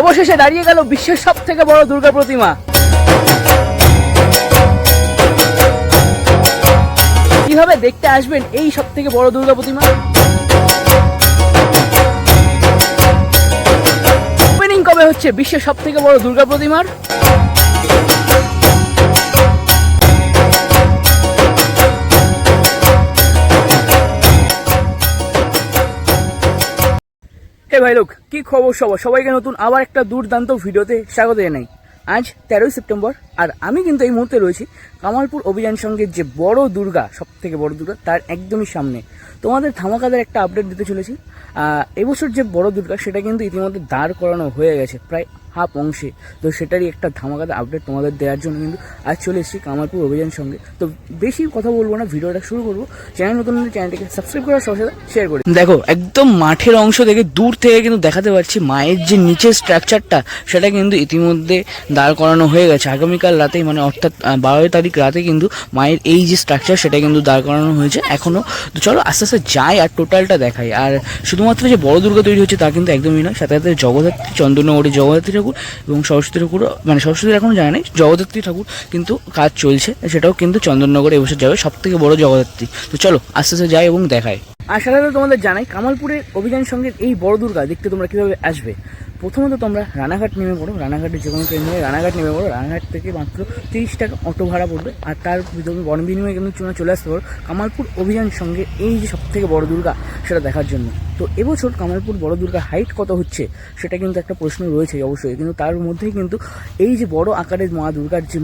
অবশেষে দাঁড়িয়ে গেল বিশ্বের সব থেকে বড় দুর্গা প্রতিমা। কীভাবে দেখতে আসবেন এই সব থেকে বড় দুর্গা প্রতিমা? ওপেনিং কবে হচ্ছে বিশ্বের সব থেকে বড় দুর্গা প্রতিমার? হে ভাই লোক, কি খবর সবার? সবাইকে নতুন আবার একটা দুর্দান্ত ভিডিওতে স্বাগত জানাই। আজ তেরোই সেপ্টেম্বর, আর আমি কিন্তু এই মুহূর্তে রয়েছি কামালপুর অভিযান সঙ্গে যে বড় দুর্গা সব থেকে বড় দুর্গা, তার একদমই সামনে। তোমাদের ধামাকাদার একটা আপডেট দিতে চলেছি। এবছর যে বড় দুর্গা, সেটা কিন্তু ইতিমধ্যে দাঁড় করানো হয়ে গেছে। প্রায় হাফ অংশে। তো সেটারই একটা ধামাকাদার আপডেট তোমাদের দেওয়ার জন্য কিন্তু আজ চলে এসেছি কামারপুর অভিযান সঙ্গে। তো বেশি কথা বলব না, ভিডিওটা শুরু করব। চ্যানেল নতুন চ্যানেলটিকে সাবস্ক্রাইব করার সাথে সাথে শেয়ার করে দেখো, একদম মাঠের অংশ থেকে দূর থেকে কিন্তু দেখাতে পারছি মায়ের যে নিচের স্ট্রাকচারটা সেটা কিন্তু ইতিমধ্যে দাঁড় করানো হয়ে গেছে। আগামীকাল রাতেই মানে অর্থাৎ বারোই তারিখ রাতে কিন্তু মায়ের এই যে স্ট্রাকচার সেটা কিন্তু দাঁড় করানো হয়েছে। এখনও তো চলো আস্তে আস্তে যাই আর টোটালটা দেখাই। আর শুধুমাত্র যে বড় দুর্গা তৈরি হচ্ছে তা কিন্তু একদমই নয়, সাথে সাথে জগদ্ধাত্রী, চন্দ্রনগরী জগদ্ধাত্রী ঠাকুর এবং সরস্বতী ঠাকুর মানে সরস্বতী এখনও যায় নাই, জগদ্ধাত্রী ঠাকুর কিন্তু কাজ চলছে, সেটাও কিন্তু চন্দননগরে এবছর যাবে সব থেকে বড় জগদ্ধাত্রী। তো চলো, আস্তে আস্তে যাই এবং দেখায় আর সাথে তোমাদের জানাই, কামালপুরের অভিযান সঙ্গে এই বড় দুর্গা, দেখতে তোমরা কীভাবে আসবে। প্রথমত তোমরা রানাঘাট নেমে পড়ো। রানাঘাটে যে কোনো ট্রেন রানাঘাট নেমে পড়ো। রানাঘাট থেকে মাত্র তিরিশ টাকা অটো ভাড়া পড়বে। আর তার তুমি বন বিনিময়ে কিন্তু তোমরা চলে আসতে পারো কামালপুর অভিযান সঙ্গে এই যে সব থেকে বড় দুর্গা, সেটা দেখার জন্য। তো এবছর কামালপুর বড় দুর্গা হাইট কত হচ্ছে, সেটা কিন্তু একটা প্রশ্ন রয়েছে অবশ্যই। কিন্তু তার মধ্যেই কিন্তু এই যে বড় আকারের মা দুর্গার যে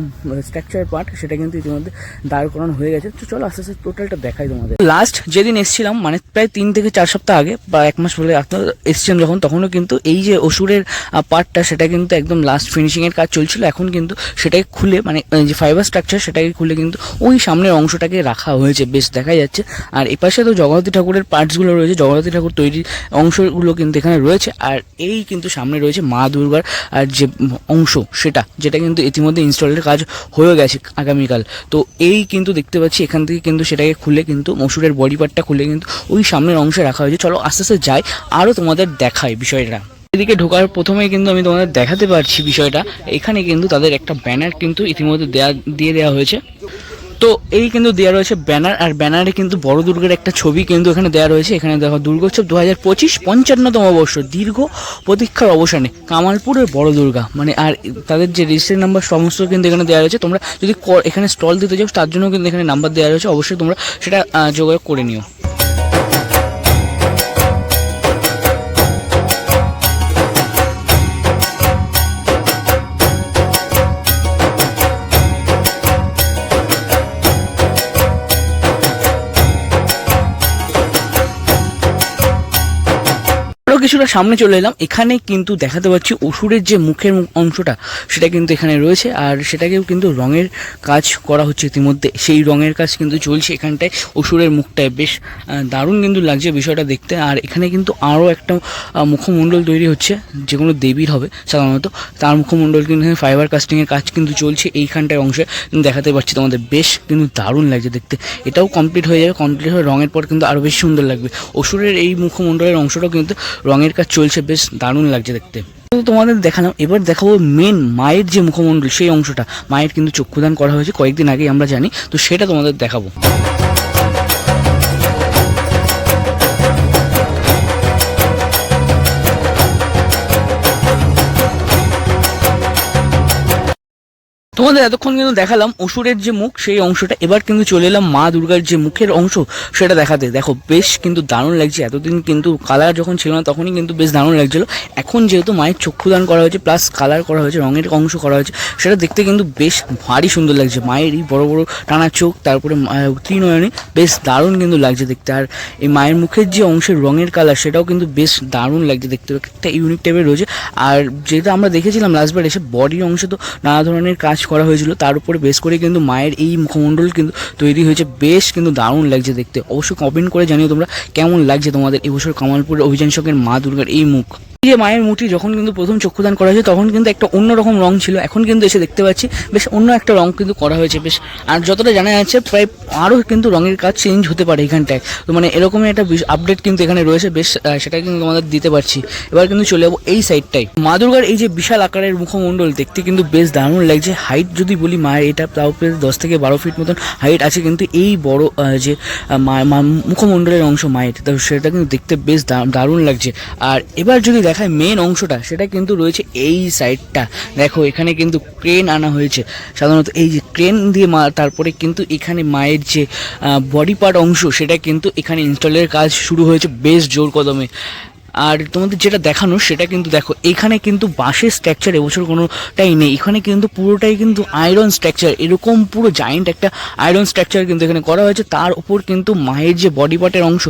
স্ট্রাকচার পার্ট সেটা কিন্তু ইতিমধ্যে দাঁড় করানো হয়ে গেছে। তো চলো আস্তে আস্তে টোটালটা দেখাই তোমাদের। লাস্ট যেদিন এসেছিলাম মানে প্রায় তিন থেকে চার সপ্তাহ আগে বা এক মাস বলে আপনার এসছেন যখন, তখনও কিন্তু এই যে অসুরের পার্টটা সেটা কিন্তু একদম লাস্ট ফিনিশিংয়ের কাজ চলছিল। এখন কিন্তু সেটাকে খুলে মানে যে ফাইবার স্ট্রাকচার সেটাকে খুলে কিন্তু ওই সামনের অংশটাকে রাখা হয়েছে। বেশ দেখা যাচ্ছে। আর এপাশে তো জগন্নাথী ঠাকুরের পার্টসগুলো রয়েছে। জগন্নাথী ঠাকুর তৈরির অংশগুলো কিন্তু এখানে রয়েছে। আর এই কিন্তু সামনে রয়েছে মা দুর্গার, আর যে অংশ সেটা, যেটা কিন্তু ইতিমধ্যে ইনস্টলের কাজ হয়ে গেছে আগামীকাল। তো এই কিন্তু দেখতে পাচ্ছি, এখান থেকে কিন্তু সেটাকে খুলে কিন্তু মসুরের বডি পার্টটা খুলে কিন্তু ওই সামনের অংশে রাখা হয়েছে। চলো আস্তে আস্তে যাই আরও তোমাদের দেখায় বিষয়টা। এদিকে ঢোকার প্রথমেই কিন্তু আমি তোমাদের দেখাতে পারছি বিষয়টা। এখানে কিন্তু তাদের একটা ব্যানার কিন্তু ইতিমধ্যে দেয়া দিয়ে দেওয়া হয়েছে। তো এই কিন্তু দেওয়া রয়েছে ব্যানার, আর ব্যানারে কিন্তু বড় দুর্গের একটা ছবি কিন্তু এখানে দেওয়া রয়েছে। এখানে দেখো, দুর্গোৎসব দু হাজার পঁচিশ পঞ্চান্নতম বর্ষ, দীর্ঘ প্রতীক্ষার অবসানে কামালপুরের বড় দুর্গা মানে আর তাদের যে রেজিস্ট্রি নাম্বার, সমস্ত কিন্তু এখানে দেওয়া রয়েছে। তোমরা যদি এখানে স্টল দিতে চাও, তার জন্য কিন্তু এখানে নাম্বার দেওয়া রয়েছে। অবশ্যই তোমরা সেটা যোগাযোগ করে নিও। কিছুটা সামনে চলে এলাম। এখানে কিন্তু দেখাতে পাচ্ছি অসুরের যে মুখের অংশটা, সেটা কিন্তু এখানে রয়েছে। আর সেটাকেও কিন্তু রঙের কাজ করা হচ্ছে ইতিমধ্যে। সেই রঙের কাজ কিন্তু চলছে এখানটায়। অসুরের মুখটায় বেশ দারুণ কিন্তু লাগছে বিষয়টা দেখতে। আর এখানে কিন্তু আরও একটা মুখমণ্ডল তৈরি হচ্ছে। যে কোনো দেবীর হবে সাধারণত। তার মুখমণ্ডল কিন্তু ফাইবার কাস্টিংয়ের কাজ কিন্তু চলছে এইখানটায় অংশে। দেখাতে পাচ্ছি তোমাদের, বেশ কিন্তু দারুণ লাগছে দেখতে। এটাও কমপ্লিট হয়ে যাবে। কমপ্লিট হয়ে রঙের পর কিন্তু আরও বেশ সুন্দর লাগবে। অসুরের এই মুখমণ্ডলের অংশটাও কিন্তু রঙের কাজ চলছে, বেশ দারুণ লাগছে দেখতে। তোমাদের দেখালাম, এবার দেখাবো মেন মায়ের যে মুখমণ্ডল, সেই অংশটা। মায়ের কিন্তু চক্ষুদান করা হয়েছে কয়েকদিন আগে আমরা জানি। তো সেটা তোমাদের দেখাবো। তোমাদের এতক্ষণ কিন্তু দেখালাম অসুরের যে মুখ, সেই অংশটা। এবার কিন্তু চলে এলাম মা দুর্গার যে মুখের অংশ, সেটা দেখাতে। দেখো, বেশ কিন্তু দারুণ লাগছে। এতদিন কিন্তু কালার যখন ছিল না, তখনই কিন্তু বেশ দারুণ লাগছিল। এখন যেহেতু মায়ের চক্ষুদান করা হয়েছে প্লাস কালার করা হয়েছে, রঙের অংশ করা হয়েছে, সেটা দেখতে কিন্তু বেশ ভারী সুন্দর লাগছে। মায়ের এই বড় বড় টানা চোখ, তারপরে ত্রিনয়নী, বেশ দারুণ কিন্তু লাগছে দেখতে। আর এই মায়ের মুখের যে অংশের রঙের কালার সেটাও কিন্তু বেশ দারুণ লাগছে দেখতে। একটা ইউনিক টাইপের রয়েছে। আর যেটা আমরা দেখেছিলাম লাস্টবার এসে বডির অংশে তো নানা ধরনের কাজ করা হয়েছিল। তার উপরে বেশ করে কিন্তু মায়ের এই মুখমণ্ডল কিন্তু তৈরি হয়েছে। বেশ কিন্তু দারুণ লাগছে দেখতে। অবশ্যই কমেন্ট করে জানিও তোমরা কেমন লাগছে তোমাদের এবছর কামালপুরের অভিযান শখের মা দুর্গার এই মুখ। যে মায়ের মূর্তি যখন কিন্তু প্রথম চক্ষুদান করা হয়েছে, তখন কিন্তু একটা অন্যরকম রং ছিল। এখন কিন্তু এসে দেখতে পাচ্ছি, বেশ অন্য একটা রং কিন্তু করা হয়েছে। বেশ, আর যতটা জানা যাচ্ছে, প্রায় আরও কিন্তু রঙের কাজ চেঞ্জ হতে পারে এখানটায়। তো মানে এরকমই একটা আপডেট কিন্তু এখানে রয়েছে। বেশ সেটা কিন্তু আমাদের দিতে পারছি। এবার কিন্তু চলে যাব এই সাইডটাই মা দুর্গার এই যে বিশাল আকারের মুখমণ্ডল, দেখতে কিন্তু বেশ দারুণ লাগছে। হাইট যদি বলি মায়ের, এটা তাও প্রায় দশ থেকে বারো ফিট মতন হাইট আছে। কিন্তু এই বড় যে মুখমণ্ডলের অংশ মায়ের, তো সেটা কিন্তু দেখতে বেশ দারুণ লাগছে। আর এবার যদি দেখায় মেন অংশটা, সেটা কিন্তু রয়েছে এই সাইডটা দেখো, এখানে কিন্তু ক্রেন আনা হয়েছে। সাধারণত এই যে ক্রেন দিয়ে মা, তারপরে কিন্তু এখানে মায়ের যে বডি পার্ট অংশ, সেটা কিন্তু এখানে ইনস্টলের কাজ শুরু হয়েছে বেশ জোর কদমে। আর তোমাদের যেটা দেখানো, সেটা কিন্তু দেখো, এখানে কিন্তু বাঁশের স্ট্রাকচার এবছর কোনোটাই নেই। এখানে কিন্তু পুরোটাই কিন্তু আয়রন স্ট্রাকচার এরকম পুরো জায়েন্ট একটা আয়রন স্ট্রাকচার কিন্তু এখানে করা হয়েছে। তার উপর কিন্তু মায়ের যে বডি পার্টের অংশ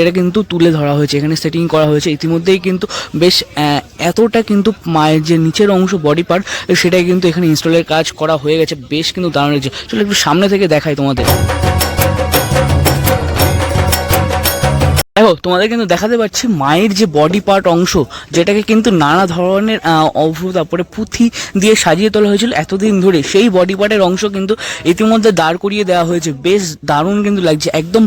এটা কিন্তু তুলে ধরা হয়েছে। এখানে সেটিং করা হয়েছে। ইতিমধ্যেই কিন্তু বেশ এতটা কিন্তু মায়ের যে নিচের অংশ বডি পার্ট সেটাই কিন্তু এখানে ইনস্টলের কাজ করা হয়ে গেছে। বেশ কিন্তু দারুণ লাগছে। চলো একটু সামনে থেকে দেখাই তোমাদের। দেখো, তোমাদের কিন্তু দেখাতে পাচ্ছি মায়ের যে বডি পার্ট অংশ, যেটাকে কিন্তু নানা ধরনের অভ্র তারপরে পুঁথি দিয়ে সাজিয়ে তোলা হয়েছিল এতদিন ধরে। সেই বডি পার্টের অংশ কিন্তু ইতিমধ্যে দাঁড় করিয়ে দেওয়া হয়েছে। বেশ দারুণ কিন্তু লাগছে। একদম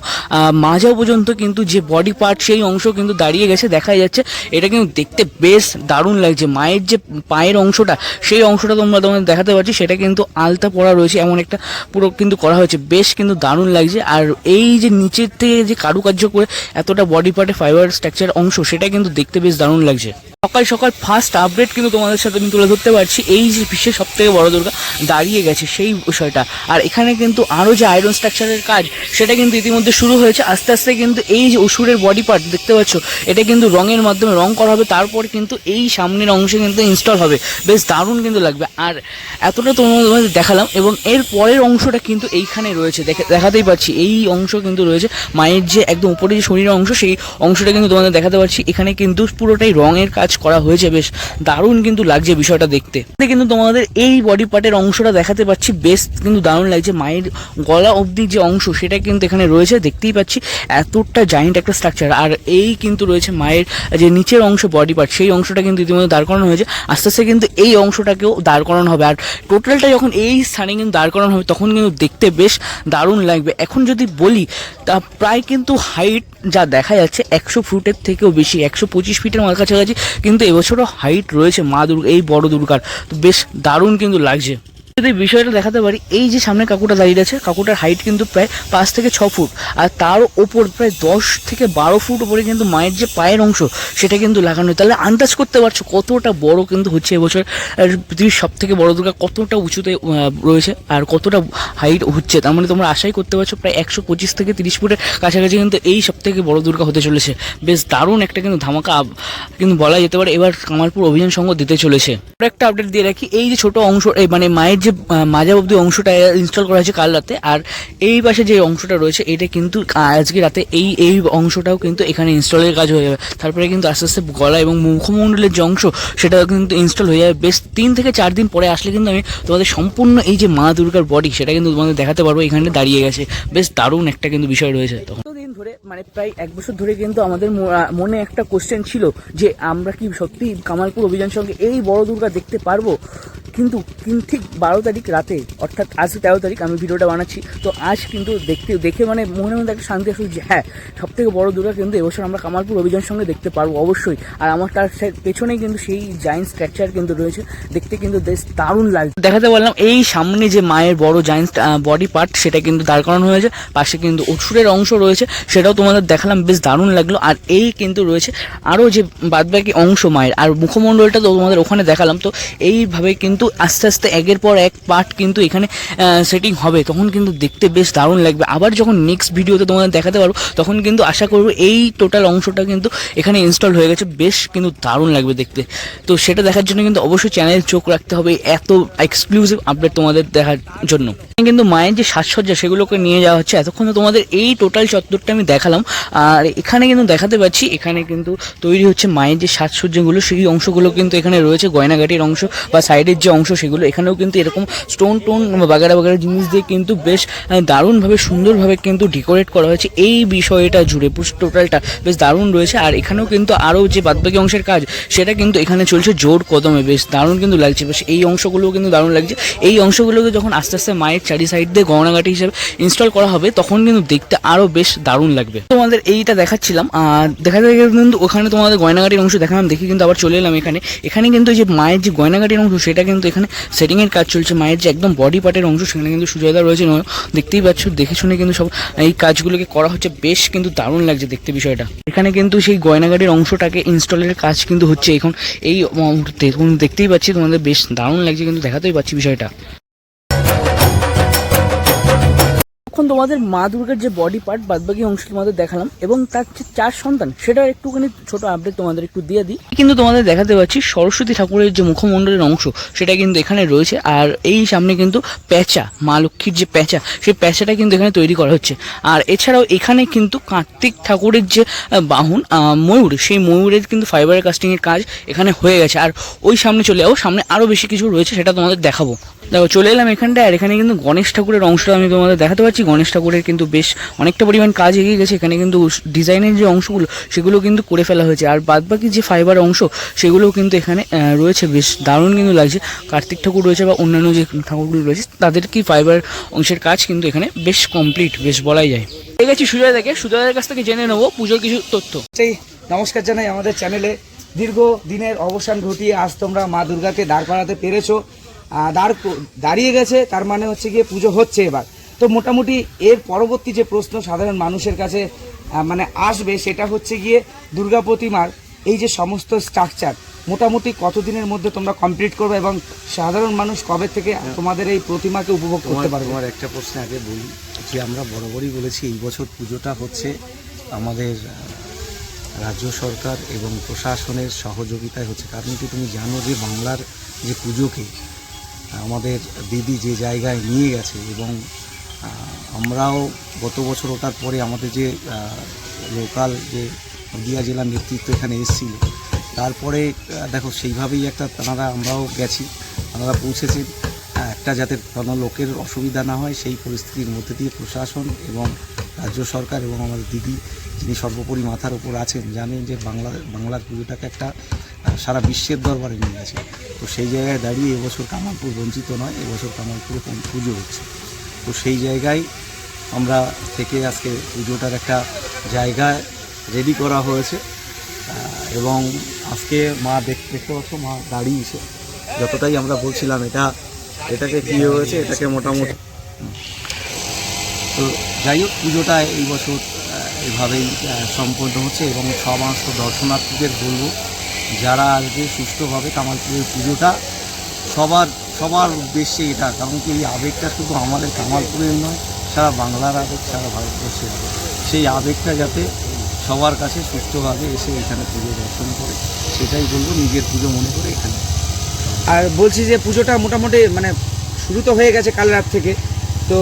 মাজা পর্যন্ত কিন্তু যে বডি পার্ট সেই অংশ কিন্তু দাঁড়িয়ে গেছে দেখা যাচ্ছে। এটা কিন্তু দেখতে বেশ দারুণ লাগছে। মায়ের যে পায়ের অংশটা, সেই অংশটা তোমরা তোমাদের দেখাতে পাচ্ছি সেটা কিন্তু আলতা পড়া রয়েছে, এমন একটা পুরো কিন্তু করা হয়েছে। বেশ কিন্তু দারুণ লাগছে। আর এই যে নিচের থেকে যে কারুকার্য করে এতটা বডি পার্টে ফাইবার স্ট্রাকচার অংশ সেটা কিন্তু দেখতে বেশ দারুণ লাগছে। সকাল সকাল ফার্স্ট আপডেট কিন্তু তোমাদের সাথে আমি তুলে ধরতে পারছি। এই যে বিশ্বের সব থেকে বড় দুর্গা দাঁড়িয়ে গেছে সেই বিষয়টা। আর এখানে কিন্তু আরও যে আয়রন স্ট্রাকচারের কাজ, সেটা কিন্তু ইতিমধ্যে শুরু হয়েছে। আস্তে আস্তে কিন্তু এই যে অসুরের বডি পার্ট দেখতে পাচ্ছ, এটা কিন্তু রঙের মাধ্যমে রং করা হবে। তারপর কিন্তু এই সামনের অংশে কিন্তু ইনস্টল হবে। বেশ দারুণ কিন্তু লাগবে। আর এতটা তোমাদের দেখালাম এবং এর পরের অংশটা কিন্তু এইখানে রয়েছে। দেখে- দেখাতেই পাচ্ছি। এই অংশ কিন্তু রয়েছে মায়ের যে একদম উপরে যে শরীরের অংশ, সেই অংশটা কিন্তু তোমাদের দেখাতে পারছি। এখানে কিন্তু পুরোটাই রঙের কাজ করা হয়েছে, বেশ দারুণ কিন্তু লাগছে বিষয়টা দেখতে। কিন্তু তোমাদের এই বডি পার্টের অংশটা দেখাতে পাচ্ছি, বেশ কিন্তু দারুণ লাগছে। মায়ের গলা অবধি যে অংশ, সেটা কিন্তু এখানে রয়েছে, দেখতেই পাচ্ছি এতটা জায়েন্ট একটা স্ট্রাকচার আর এই কিন্তু রয়েছে মায়ের যে নিচের অংশ বডি পার্ট সেই অংশটা কিন্তু ইতিমধ্যে দাঁড় করানো হয়েছে। আস্তে আস্তে কিন্তু এই অংশটাকেও দাঁড় করানো হবে। আর টোটালটা যখন এই স্থানে কিন্তু দাঁড় করানো হবে, তখন কিন্তু দেখতে বেশ দারুণ লাগবে। এখন যদি বলি, তা প্রায় কিন্তু হাইট যা দেখা যাচ্ছে, একশো ফুটের থেকেও বেশি, একশো পঁচিশ ফিটের মার কাছাকাছি কিন্তু এবছরও হাইট রয়েছে মা দুর্গা এই বড় দুর্গার। তো বেশ দারুণ কিন্তু লাগছে। যদি বিষয়টা দেখাতে পারি, এই যে সামনে কাকুটা দাঁড়িয়ে আছে, কাকুটার হাইট কিন্তু প্রায় পাঁচ থেকে ছ ফুট, আর তার ওপর প্রায় দশ থেকে বারো ফুট উপরে কিন্তু মায়ের যে পায়ের অংশ, সেটা কিন্তু লাগানো তাহলে আন্দাজ করতে পারছ, কতটা বড় কিন্তু হচ্ছে এবছর পৃথিবীর সব থেকে বড় দুর্গা কতটা উঁচুতে রয়েছে, আর কতটা হাইট হচ্ছে? তার মানে তোমরা আশাই করতে পারছ, প্রায় একশো পঁচিশ থেকে তিরিশ ফুটের কাছাকাছি কিন্তু এই সব থেকে বড় দুর্গা হতে চলেছে। বেশ দারুণ একটা কিন্তু ধামাকা কিন্তু বলা যেতে পারে, এবার কামালপুর অভিযান সংঘ দিতে চলেছে। একটা আপডেট দিয়ে রাখি, এই যে ছোট অংশ মানে মায়ের যে মাজা অব্দি অংশটা ইনস্টল করা হয়েছে কাল রাতে, আর এই পাশে যে অংশটা রয়েছে, এটা কিন্তু আজকে রাতে এই এই অংশটাও কিন্তু এখানে ইনস্টলের কাজ হয়ে যাবে। তারপরে কিন্তু আস্তে আস্তে গলা এবং মুখমণ্ডলের যে অংশ, সেটাও কিন্তু ইনস্টল হয়ে যাবে। বেশ তিন থেকে চার দিন পরে আসলে কিন্তু আমি তোমাদের সম্পূর্ণ এই যে মা দুর্গার বডি সেটা কিন্তু তোমাদের দেখাতে পারব, এখানে দাঁড়িয়ে গেছে। বেশ দারুণ একটা কিন্তু বিষয় রয়েছে তখন। ধরে মানে প্রায় এক বছর ধরে কিন্তু আমাদের মনে একটা কোশ্চেন ছিল যে, আমরা কি সত্যি কামালপুর অভিযান সঙ্গে এই বড় দুর্গা দেখতে পারব? কিন্তু ঠিক বারো তারিখ রাতে, অর্থাৎ আজ তেরো তারিখ আমি ভিডিওটা বানাচ্ছি, তো আজ কিন্তু দেখতে, দেখে মানে মনের মধ্যে একটা শান্তি আসলে যে হ্যাঁ সব থেকে বড় দুর্গা কিন্তু এবছর আমরা কামালপুর অভিযান সঙ্গে দেখতে পারব, অবশ্যই। আর আমার তার পেছনেই কিন্তু সেই জায়েন্ট স্ট্রাকচার কিন্তু রয়েছে, দেখতে কিন্তু বেশ দারুণ লাগছে দেখাতে বললাম, এই সামনে যে মায়ের বড় জায়েন্ট বডি পার্ট সেটা কিন্তু দাঁড় করানো হয়েছে, পাশে কিন্তু অসুরের অংশ রয়েছে, সেটাও তোমাদের দেখালাম, বেশ দারুণ লাগল, আর এই কিন্তু রয়েছে আরও যে বাদবাকি অংশ মায়ের, আর মুখমণ্ডলটা তো তোমাদের ওখানে দেখালাম, তো এইভাবে কিন্তু আস্তে আস্তে একের পর এক পার্ট কিন্তু এখানে সেটিং হবে। তখন কিন্তু দেখতে বেশ দারুণ লাগবে। আবার যখন নেক্সট ভিডিওতে তোমাদের দেখাতে পারব, তখন কিন্তু আশা করব এই টোটাল অংশটা কিন্তু এখানে ইনস্টল হয়ে গেছে। বেশ কিন্তু দারুণ লাগবে দেখতে। তো সেটা দেখার জন্য কিন্তু অবশ্যই চ্যানেল চোখ রাখতে হবে। এত এক্সক্লুসিভ আপডেট তোমাদের দেখার জন্য। কিন্তু মায়ের যে সাজসজ্জা, সেগুলোকে নিয়ে যাওয়া হচ্ছে। এতক্ষণ তোমাদের এই টোটাল চত্বরটা আমি দেখালাম। আর এখানে কিন্তু দেখাতে পাচ্ছি, এখানে কিন্তু তৈরি হচ্ছে মায়ের যে সাজসজ্জাগুলো, সেই অংশগুলো কিন্তু এখানে রয়েছে। গয়নাঘাটির অংশ বা সাইডের যে অংশ, সেগুলো এখানেও কিন্তু এরকম স্টোন টোন বাগেরা বাগেরা জিনিস দিয়ে কিন্তু বেশ দারুণভাবে সুন্দরভাবে কিন্তু ডেকোরেট করা হয়েছে। এই বিষয়টা জুড়ে পুরো টোটালটা বেশ দারুণ রয়েছে। আর এখানেও কিন্তু আরও যে বাদবাকি অংশের কাজ, সেটা কিন্তু এখানে চলছে জোর কদমে। বেশ দারুণ কিন্তু লাগছে। বেশ এই অংশগুলোও কিন্তু দারুণ লাগছে। এই অংশগুলোকে যখন আস্তে আস্তে মায়ের চারি সাইড দিয়ে গহনাঘাটি হিসেবে ইনস্টল করা হবে, তখন কিন্তু দেখতে আরও বেশ দারুণ লাগবে। তোমাদের এইটা দেখাচ্ছিলাম। আর দেখা যায় কিন্তু ওখানে তোমাদের গয়নাঘাটির অংশ দেখালাম, দেখি কিন্তু আবার চলে এলাম এখানে। এখানে কিন্তু এই যে মায়ের যে গয়নাঘাটির অংশ, সেটা কিন্তু এখানে সেটিংয়ের কাজ চলছে। মায়ের যে একদম বডি পার্টের অংশ, সেখানে কিন্তু সুজয়দা রয়েছে দেখতেই পাচ্ছ, দেখে শুনে কিন্তু সব, এই কাজগুলোকে করা হচ্ছে, বেশ কিন্তু দারুণ লাগছে দেখতে বিষয়টা। এখানে কিন্তু সেই গয়নাগাড়ির অংশটাকে ইনস্টলের কাজ কিন্তু হচ্ছে। এখন এই মুহূর্তে, দেখতেই পাচ্ছি, তোমাদের বেশ দারুণ লাগছে, কিন্তু দেখাতেই পাচ্ছি বিষয়টা। এখন তোমাদের মা দুর্গার যে বডি পার্ট বাদবাকি অংশ তোমাদের দেখালাম এবং তার যে চার সন্তান সেটার একটুখানি ছোট আপডেট তোমাদের একটু দিয়ে দিই। কিন্তু তোমাদের দেখাতে পাচ্ছি সরস্বতী ঠাকুরের যে মুখমণ্ডলের অংশ, সেটা কিন্তু এখানে রয়েছে। আর এই সামনে কিন্তু প্যাঁচা, মা লক্ষ্মীর যে প্যাঁচা, সেই প্যাঁচাটা কিন্তু এখানে তৈরি করা হচ্ছে। আর এছাড়াও এখানে কিন্তু কার্তিক ঠাকুরের যে বাহন ময়ূর, সেই ময়ূরের কিন্তু ফাইবারের কাস্টিংয়ের কাজ এখানে হয়ে গেছে। আর ওই সামনে চলে যাব সামনে আরও বেশি কিছু রয়েছে, সেটা তোমাদের দেখাবো। দেখো, চলে এলাম এখানটায়, আর এখানে কিন্তু গণেশ ঠাকুরের অংশটা আমি তোমাদের দেখাতে পাচ্ছি। গণেশ ঠাকুরের কিন্তু বেশ অনেকটা পরিমাণ কাজ এগিয়ে গেছে। এখানে কিন্তু ডিজাইনের যে অংশগুলো, সেগুলো কিন্তু করে ফেলা হয়েছে। আর বাদবাকি যে ফাইবার অংশ, সেগুলোও কিন্তু এখানে রয়েছে। বেশ দারুণ কিন্তু লাগছে। কার্তিক ঠাকুর রয়েছে বা অন্যান্য যে ঠাকুরগুলো রয়েছে তাদের কি ফাইবার অংশের কাজ কিন্তু এখানে বেশ কমপ্লিট বেশ বলাই যায়। ঠিক আছে সুজয় থেকে সুজয়ের কাছ থেকে জেনে নেব পুজোর কিছু তথ্য। সেই নমস্কার জানাই আমাদের চ্যানেলে দীর্ঘ দিনের অবসান ঘটিয়ে আজ তোমরা মা দুর্গাকে দাঁড় করাতে পেরেছ। দাঁড় দাঁড়িয়ে গেছে, তার মানে হচ্ছে গিয়ে পুজো হচ্ছে এবার। তো মোটামুটি এর পরবর্তী যে প্রশ্ন সাধারণ মানুষের কাছে মানে আসবে সেটা হচ্ছে গিয়ে দুর্গা প্রতিমার এই যে সমস্ত স্ট্রাকচার মোটামুটি কতদিনের মধ্যে তোমরা কমপ্লিট করবে এবং সাধারণ মানুষ কবে থেকে তোমাদের এই প্রতিমাকে উপভোগ করতে পারবে? তোমার একটা প্রশ্ন আগে বলি যে আমরা বরাবরই বলেছি এই বছর পুজোটা হচ্ছে আমাদের রাজ্য সরকার এবং প্রশাসনের সহযোগিতায় হচ্ছে। কারণ কি তুমি জানো যে বাংলার যে পুজোকে আমাদের দিদি যে জায়গায় নিয়ে গেছে এবং আমরাও গত বছর ওটার পরে আমাদের যে লোকাল যে নদিয়া জেলার নেতৃত্ব এখানে এসেছিল তারপরে দেখো সেইভাবেই একটা তারা আমরাও গেছি তারা পৌঁছেছেন হ্যাঁ, একটা যাতে কোনো লোকের অসুবিধা না হয় সেই পরিস্থিতির মধ্যে দিয়ে প্রশাসন এবং রাজ্য সরকার এবং আমাদের দিদি যিনি সর্বোপরি মাথার উপর আছেন জানেন যে বাংলা বাংলার পুজোটাকে একটা সারা বিশ্বের দরবারে নিয়ে গেছে। তো সেই জায়গায় দাঁড়িয়ে এবছর কামালপুর বঞ্চিত নয় এবছর কামালপুরে পুজো হচ্ছে। তো সেই জায়গায় আমরা থেকে আজকে পুজোটার একটা জায়গা রেডি করা হয়েছে। এবং আজকে মা দেখ- দেখতে পাচ্ছ মা দাঁড়িয়েছে। যতটাই আমরা বলছিলাম এটা এটাকে কী হয়েছে এটাকে মোটামুটি তো যাই হোক পুজোটা এই বছর আহ, এইভাবেই সম্পন্ন হচ্ছে এবং সমস্ত দর্শনার্থীদের বলব যারা আসবে সুস্থভাবে কামালপুরের পুজোটা সবার সবার উদ্দেশ্যে এটা কারণ কি এই আবেগটা শুধু আমাদের কামালপুরের নয় সারা বাংলার আবেগ সারা ভারতবর্ষের আবেগ। সেই আবেগটা যাতে সবার কাছে সুস্থভাবে এসে এখানে পুজো দর্শন করে সেটাই বলব নিজের পুজো মনে করে এখানে। আর বলছি যে পুজোটা মোটামুটি মানে শুরু তো হয়ে গেছে কাল রাত থেকে তো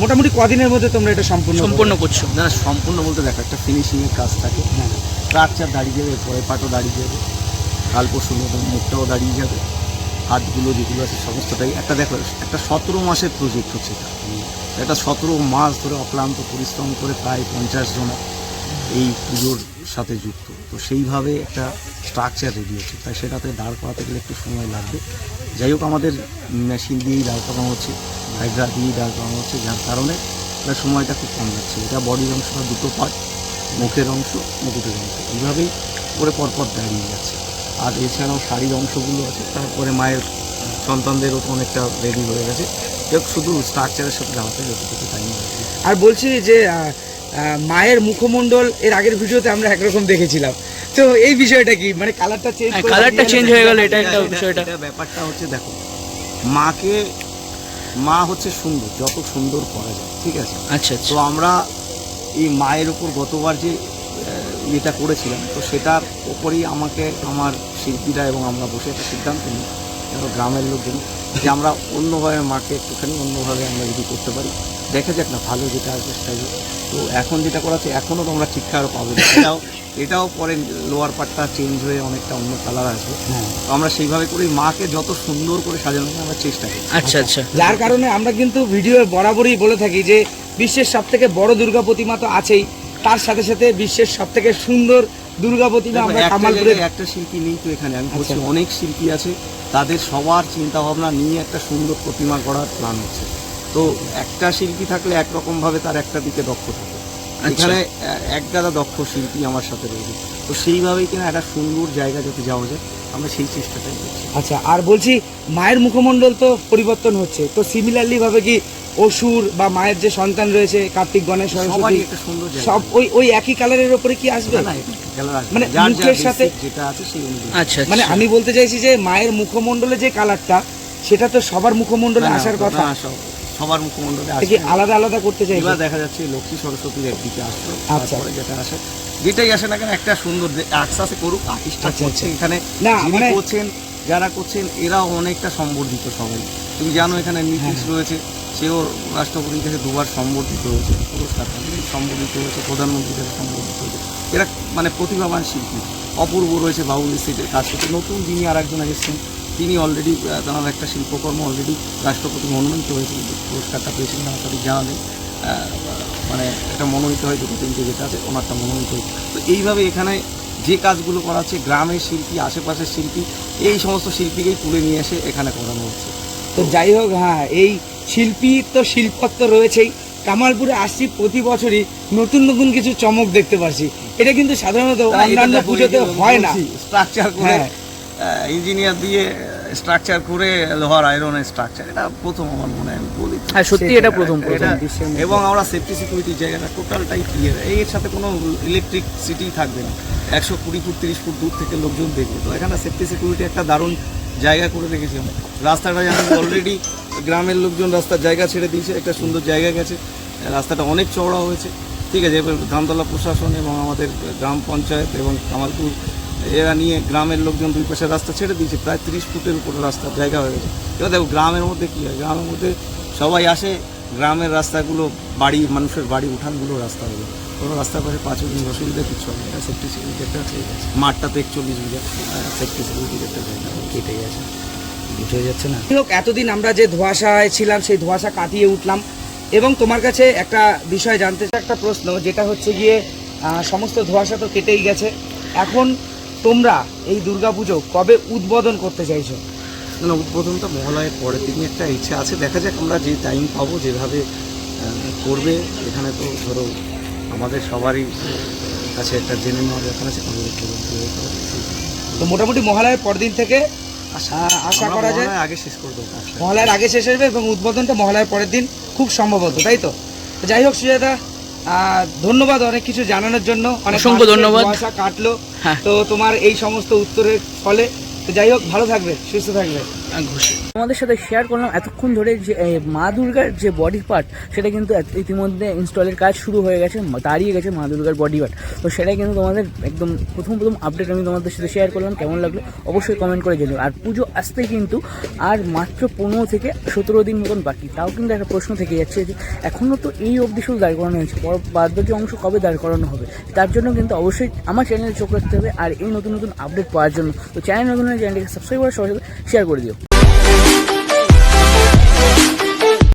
মোটামুটি কদিনের মধ্যে তোমরা এটা সম্পূর্ণ সম্পূর্ণ করছ। না সম্পূর্ণ বলতে দেখো একটা ফিনিশিংয়ের কাজ থাকে। হ্যাঁ। স্ট্রাকচার দাঁড়িয়ে যাবে পরে পাটও দাঁড়িয়ে যাবে। কাল পরশু মুখটাও দাঁড়িয়ে যাবে। হাতগুলো যেগুলো আছে, সমস্তটাই। একটা দেখো, একটা সতেরো মাসের প্রজেক্ট হচ্ছে এটা। একটা সতেরো মাস ধরে অক্লান্ত পরিশ্রম করে প্রায় পঞ্চাশ জন এই পুজোর সাথে যুক্ত। তো সেইভাবে একটা স্ট্রাকচার রেডি হচ্ছে। তাই সেটাতে দাঁড় করাতে গেলে একটু সময় লাগবে। যাই হোক, আমাদের মেশিন দিয়েই দাঁড় করানো হচ্ছে হাইড্রা দিয়েই দাঁড় করানো হচ্ছে, যার কারণে এটা সময়টা খুব কম যাচ্ছে। এটা বডির অংশটা দুটো পার্ট মুখের অংশ, মুকুটের অংশ। এইভাবেই করে পরপর দাঁড়িয়ে যাচ্ছে। আর এছাড়াও শাড়ির অংশগুলো আছে। তারপরে মায়ের সন্তানদেরও তো অনেকটা রেডি হয়ে গেছে। শুধু স্ট্রাকচারের সাথে দাঁড়াতে যতটুকু টাইম আর বলছি যে মায়ের মুখমণ্ডল এর আগের ভিডিওতে আমরা একরকম দেখেছিলাম। তো এই বিষয়টা কি? মানে কালারটা চেঞ্জ হ্যাঁ, কালারটা চেঞ্জ হয়ে গেল এটা একটা বিষয়টা। এটা ব্যাপারটা হচ্ছে দেখো মাকে মা হচ্ছে সুন্দর যত সুন্দর করা যায় ঠিক আছে? আচ্ছা তো আচ্ছা আমরা এই মায়ের উপর গতবার যে ইয়েটা করেছিলাম তো সেটার উপরেই আমাকে আমার শিল্পীরা এবং আমরা বসে একটা সিদ্ধান্ত নিই এবং গ্রামের লোকজন যে আমরা অন্যভাবে মাকে একটুখানি অন্যভাবে আমরা যদি করতে পারি দেখা যাক না ভালো যেটা আসবে সেটাই তো এখন যেটা করা হচ্ছে এখনও তোমরা ঠিকঠাক আরও পাবে। না। এটাও এটাও পরে লোয়ার পার্টটা চেঞ্জ হয়ে অনেকটা অন্য কালার আসবে। হ্যাঁ। তো আমরা সেইভাবে করে মাকে যত সুন্দর করে সাজানো যায় আমরা চেষ্টা করি। আচ্ছা আচ্ছা। যার কারণে আমরা কিন্তু ভিডিও বরাবরই বলে থাকি যে বিশ্বের সব থেকে বড় দুর্গা প্রতিমা তো আছেই। তার সাথে সাথে বিশ্বের সব থেকে সুন্দর দুর্গা প্রতিমা আমরা একটা কামালপুরে একটা শিল্পী নেই তো এখানে আমি বলছি আচ্ছা। অনেক শিল্পী আছে তাদের সবার চিন্তা ভাবনা নিয়ে একটা সুন্দর প্রতিমা করার প্ল্যান হচ্ছে। তো একটা শিল্পী থাকলে একরকম ভাবে তার একটা দিকে দক্ষ থাকে। আচ্ছা। এখানে আহ, এক গাদা দক্ষ শিল্পী আমার সাথে রয়েছে। তো সেইভাবেই কিনা একটা সুন্দর জায়গা যাতে যাওয়া যায় আমরা সেই চেষ্টাটাই করছি। আচ্ছা আর বলছি মায়ের মুখমণ্ডল তো পরিবর্তন হচ্ছে। তো সিমিলারলি ভাবে কি অসুর বা মায়ের যে সন্তান রয়েছে কার্তিক গণেশ সরস্বতী সুন্দর সব ওই ওই একই কালারের ওপরে কি আসবে? মানে মুখের সাথে- basic যেটা আছে সেই অনুযায়ী। আচ্ছা মানে আচ্ছা আমি বলতে চাইছি যে মায়ের মুখমণ্ডলে যে কালারটা সেটা তো সবার মুখমণ্ডলে আসার কথা। সব- সবার মুখমণ্ডলে কি আলাদা আলাদা করতে চাইছি। এবার দেখা যাচ্ছে লক্ষ্মী সরস্বতীর একদিকে আসলো আচ্ছা। তারপরে যেটা আসে যেটাই আসে না কেন একটা সুন্দর আশ্বাসে করুক আর্টিস্টটা আচ্ছা, করছে আচ্ছা। এখানে না, যিনি মানে- করছেন যারা করছেন এরাও অনেকটা সম্বর্ধিত সবাই। তুমি জানো এখানে নীতিশ হ্যাঁ। রয়েছে। সেও রাষ্ট্রপতি থেকে দুবার সম্বর্ধিত হয়েছে, পুরস্কার সম্বর্ধিত হয়েছে, প্রধানমন্ত্রী থেকে সম্বর্ধিত হয়েছে। এরা মানে প্রতিভাবান শিল্পী। অপূর্ব রয়েছে বাউল সিটের কাজ করছে নতুন যিনি আর একজন এসেছেন, তিনি অলরেডি তার একটা শিল্পকর্ম অলরেডি রাষ্ট্রপতি মনোনীত হয়েছে পুরস্কারটা পেয়েছিলেন আমার জানা নেই। মানে একটা মনোনীত হয় দুটো তিনটে যেটা আছে, ওনারটা মনোনীত হয়েছে। তো এইভাবে এখানে যে কাজগুলো করা হচ্ছে, গ্রামের শিল্পী, আশেপাশের শিল্পী, এই সমস্ত শিল্পীকেই তুলে নিয়ে এসে এখানে করানো হচ্ছে। তো যাই হোক হ্যাঁ এই শিল্পী তো শিল্পত্ব রয়েছেই। কামালপুরে আসছি প্রতি বছরই নতুন নতুন কিছু চমক দেখতে পাচ্ছি এটা কিন্তু সাধারণত অন্যান্য পুজোতে হয় না। স্ট্রাকচার করে হ্যাঁ। ইঞ্জিনিয়ার দিয়ে স্ট্রাকচার করে লোহার আয়রনের স্ট্রাকচার এটা প্রথম আমার মনে হয় আমি বলি হ্যাঁ সত্যি এটা প্রথম। এবং আমরা সেফটি সিকিউরিটির জায়গাটা টোটালটাই ক্লিয়ার এর সাথে কোনো ইলেকট্রিক সিটি থাকবে না। একশো কুড়ি ফুট তিরিশ ফুট দূর থেকে লোকজন দেখবে। তো এখানে সেফটি সিকিউরিটি একটা দারুণ জায়গা করে রেখেছি। আমরা রাস্তাটা জানি অলরেডি গ্রামের লোকজন রাস্তার জায়গা ছেড়ে দিয়েছে, একটা সুন্দর জায়গা গেছে। রাস্তাটা অনেক চওড়া হয়েছে। ঠিক আছে, এবার ধানতলা প্রশাসন এবং আমাদের গ্রাম পঞ্চায়েত এবং কামালপুর, এরা নিয়ে গ্রামের লোকজন দুই পাশে রাস্তা ছেড়ে দিয়েছে। প্রায় তিরিশ ফুটের উপরে রাস্তার জায়গা হয়ে গেছে। এবার দেখো, গ্রামের মধ্যে কী হয়? গ্রামের মধ্যে সবাই আসে, গ্রামের রাস্তাগুলো, বাড়ি, মানুষের বাড়ি উঠানগুলো রাস্তা হবে কোনো রাস্তার পাশে পাঁচ দিন অসুবিধা কিছু হবে না। সেফটি সিকিউরিটি একটা হয়ে গেছে। মাঠটা তো একচল্লিশ বিঘা। সেফটি সিকিউরিটির একটা জায়গা। কেটে গেছে। বুঝে যাচ্ছে না। হোক এতদিন আমরা যে ধোঁয়াশায় ছিলাম সেই ধোঁয়াশা কাটিয়ে উঠলাম। এবং তোমার কাছে একটা বিষয় জানতে চাই একটা প্রশ্ন যেটা হচ্ছে গিয়ে সমস্ত ধোঁয়াশা তো কেটেই গেছে। এখন তোমরা এই দুর্গাপুজো কবে উদ্বোধন করতে চাইছো? না না, উদ্বোধনটা মহালয়ের পরের দিনই একটা ইচ্ছা আছে। দেখা যাক আমরা যে টাইম পাবো যেভাবে করবে এখানে তো ধরো আমাদের সবারই কাছে একটা জেনে নেওয়ার ব্যাপার আছে জন্য। তো মোটামুটি মহালয়ের পরদিন থেকে আশা আশা করা যায় আগে শেষ করে দেবো কাজটা। আগে শেষ হবে এবং উদ্বোধনটা মহালয়ের পরের দিন খুব সম্ভবত তাই তো যাই হোক সুজাতা আহ, ধন্যবাদ অনেক কিছু জানানোর জন্য অনেক অসংখ্য ধন্যবাদ। কাটলো হ্যাঁ। তো তোমার এই সমস্ত উত্তরের ফলে তো যাই হোক ভালো থাকবে সুস্থ থাকবে আমাদের সাথে শেয়ার করলাম এতক্ষণ ধরে যে মা দুর্গার যে বডি পার্ট সেটা কিন্তু ইতিমধ্যে ইনস্টলের কাজ শুরু হয়ে গেছে দাঁড়িয়ে গেছে মা দুর্গার বডি পার্ট তো সেটাই কিন্তু তোমাদের একদম প্রথম প্রথম আপডেট আমি তোমাদের সাথে শেয়ার করলাম, কেমন লাগল অবশ্যই কমেন্ট করে জানিও। আর পুজো আসতে কিন্তু আর মাত্র পনেরো থেকে সতেরো দিন মতন বাকি। তাও কিন্তু একটা প্রশ্ন থেকে যাচ্ছে যে এখনও তো এই অবধি শুধু দাঁড় করানো হয়েছে, পর বাদ অংশ কবে দাঁড় করানো হবে? তার জন্য কিন্তু অবশ্যই আমার চ্যানেলে চোখ রাখতে হবে আর এই নতুন নতুন আপডেট পাওয়ার জন্য। তো চ্যানেল নতুন চ্যানেলটিকে সাবস্ক্রাইব করে সাথে শেয়ার করে দিও।